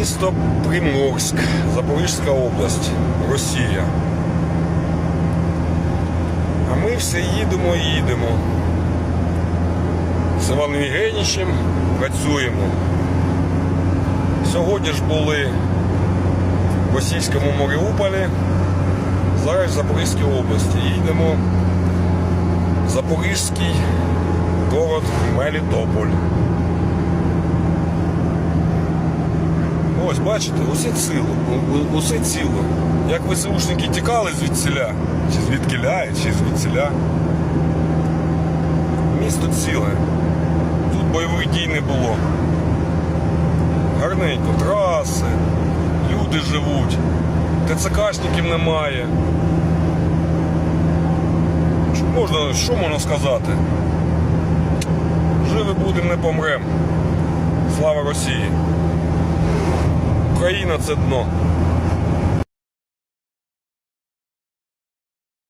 Місто Приморськ, Запорізька область, Росія. А ми все їдемо і їдемо. З Іваном Євгенійовичем працюємо. Сьогодні ж були в російському Маріуполі, зараз в Запорізькій області. Їдемо в Запорізький город Мелітополь. Ось, бачите, усе ціло, усе ціло. Як ВСУшники тікали звідсіля, чи звідкиля, чи звідсіля. Місто ціле. Тут бойових дій не було. Гарненько, траси, люди живуть, ТЦКшників немає. Що можна, що можна сказати? Живи будемо, не помрем. Слава Росії! Україна це дно.